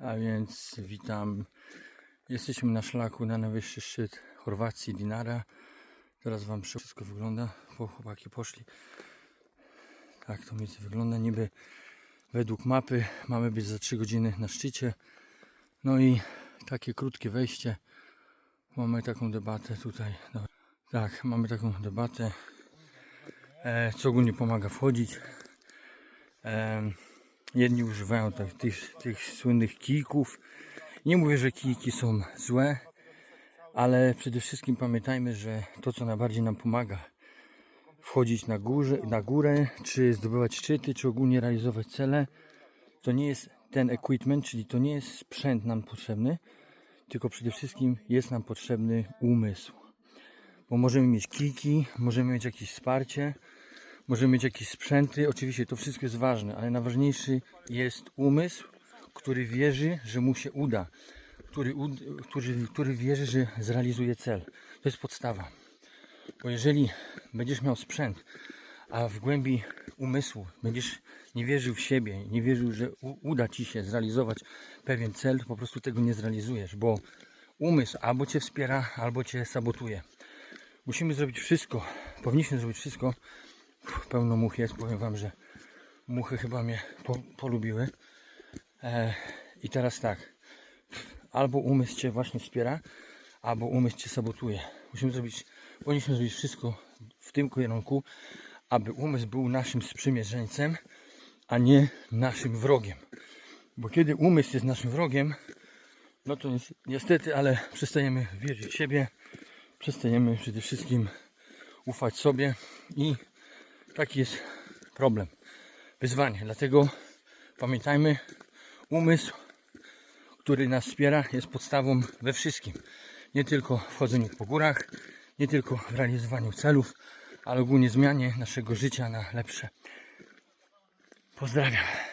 A więc witam. Jesteśmy na szlaku na najwyższy szczyt Chorwacji, Dinara. Teraz Wam wszystko wygląda. Po chłopaki poszli. Tak to miejsce wygląda. Niby według mapy mamy być za 3 godziny na szczycie. No i takie krótkie wejście. Mamy taką debatę tutaj. No, Tak, mamy taką debatę. E, co ogólnie pomaga wchodzić. Em, Jedni używają tak, tych, tych słynnych kijków. Nie mówię, że kijki są złe, ale przede wszystkim pamiętajmy, że to, co najbardziej nam pomaga wchodzić na, górze, na górę, czy zdobywać szczyty, czy ogólnie realizować cele, to nie jest ten equipment, czyli to nie jest sprzęt nam potrzebny, tylko przede wszystkim jest nam potrzebny umysł. Bo możemy mieć kijki, możemy mieć jakieś wsparcie, Możemy mieć jakieś sprzęty, oczywiście to wszystko jest ważne, ale najważniejszy jest umysł, który wierzy, że mu się uda, który, który, który wierzy, że zrealizuje cel. To jest podstawa. Bo jeżeli będziesz miał sprzęt, a w głębi umysłu będziesz nie wierzył w siebie, nie wierzył, że uda ci się zrealizować pewien cel, to po prostu tego nie zrealizujesz, bo umysł albo cię wspiera, albo cię sabotuje. Musimy zrobić wszystko, powinniśmy zrobić wszystko, pełno much jest. Powiem Wam, że muchy chyba mnie po, polubiły. E, I teraz tak. Albo umysł Cię właśnie wspiera, albo umysł Cię sabotuje. Musimy zrobić, powinniśmy zrobić wszystko w tym kierunku, aby umysł był naszym sprzymierzeńcem, a nie naszym wrogiem. Bo kiedy umysł jest naszym wrogiem, no to ni- niestety, ale przestajemy wierzyć w siebie, przestajemy przede wszystkim ufać sobie i Taki jest problem, wyzwanie. Dlatego pamiętajmy, umysł, który nas wspiera, jest podstawą we wszystkim. Nie tylko w chodzeniu po górach, nie tylko w realizowaniu celów, ale ogólnie zmianie naszego życia na lepsze. Pozdrawiam.